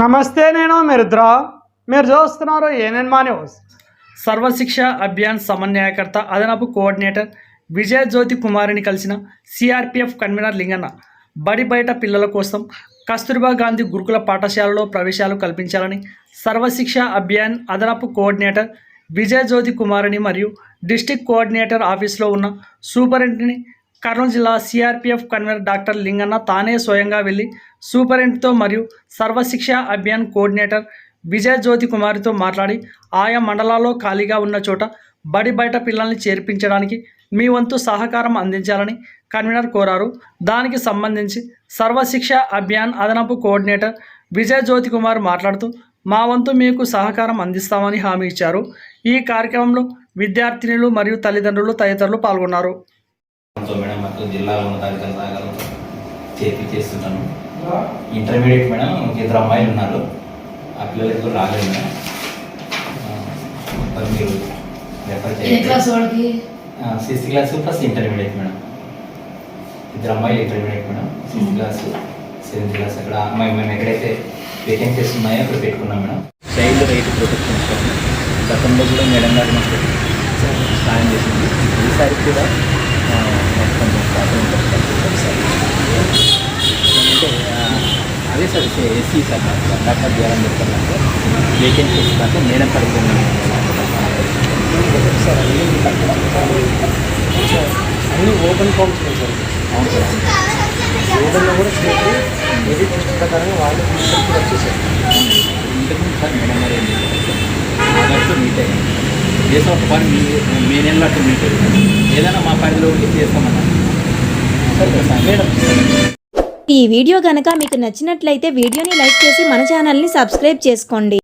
నమస్తే నేను మిరుద్ర. మీరు చూస్తున్నారు ఏనన్మా న్యూస్. సర్వశిక్ష అభియాన్ సమన్వయకర్త అదనపు కోఆర్డినేటర్ విజయ జ్యోతి కుమారిని కలిసిన సిఆర్పిఎఫ్ కన్వీనర్ లింగన్న బడి బయట పిల్లల కోసం కస్తూర్బా గాంధీ గురుకుల పాఠశాలలో ప్రవేశాలు కల్పించాలని సర్వశిక్ష అభియాన్ అదనపు కోఆర్డినేటర్ విజయజ్యోతి కుమారిని మరియు డిస్టిక్ కోఆర్డినేటర్ ఆఫీస్లో ఉన్న సూపరింటెండెంట్ని కర్నూలు జిల్లా సిఆర్పిఎఫ్ కన్వీనర్ డాక్టర్ లింగన్న తానే స్వయంగా వెళ్ళి సూపరింటెంట్తో మరియు సర్వశిక్ష అభియాన్ కోఆర్డినేటర్ విజయజ్యోతి కుమారితో మాట్లాడి ఆయా మండలాల్లో ఖాళీగా ఉన్న చోట బడి బయట పిల్లల్ని చేర్పించడానికి మీ వంతు సహకారం అందించాలని కన్వీనర్ కోరారు. దానికి సంబంధించి సర్వశిక్ష అభియాన్ అదనపు కోఆర్డినేటర్ విజయజ్యోతి కుమార్ మాట్లాడుతూ మా వంతు మీకు సహకారం అందిస్తామని హామీ ఇచ్చారు. ఈ కార్యక్రమంలో విద్యార్థినులు మరియు తల్లిదండ్రులు తదితరులు పాల్గొన్నారు. సో మేడం మాకు జిల్లాలో ఉన్నతాధికారుల సహకారంతో చేపి చేస్తున్నాను ఇంటర్మీడియట్ మేడం ఇద్దరు అమ్మాయిలు ఉన్నారు. ఆ పిల్లలకి రాలేదు మేడం. ఆ, మరి రెఫర్ వాళ్ళకి? Sixth class plus intermediate madam. ఇద్దరు అమ్మాయిలు intermediate madam. Sixth class seventh class అక్కడ. అమ్మాయి మేము ఎక్కడైతే వేకెన్సీస్ ఉన్నాయో అక్కడ పెట్టుకున్నాం మేడం. చైల్డ్ రైట్ ప్రొటెక్షన్ కోసం గతంలో కూడా మేడం గారు మాకు సాయం చేసింది. ఈసారి కూడా మొత్తం అంటే అదే సార్ ఎస్సీ సార్ నాకు డాక్టర్ బిఆర్ అంబేద్కర్ నాకు వేకెన్సీస్ దాకా మేడం సార్ అన్ని అన్ని ఓపెన్ ఫామ్స్ సార్. అవును సార్. ఓపెన్లో కూడా చేసి మెరిట్ లిస్ట్ ప్రకారంగా వాళ్ళు తీసుకొని వచ్చేసారు ఇంతకుముందు సార్ మేడం గారు చేసాం ఒక పని మీ మే నెలలో అయ్యాం ఏదైనా మా పరిధిలోకి చేస్తామన్నారు. సరే సార్. మేడం. ఈ వీడియో గనక మీకు నచ్చినట్లయితే వీడియోని లైక్ చేసి మన ఛానల్ని సబ్స్క్రైబ్ చేసుకోండి.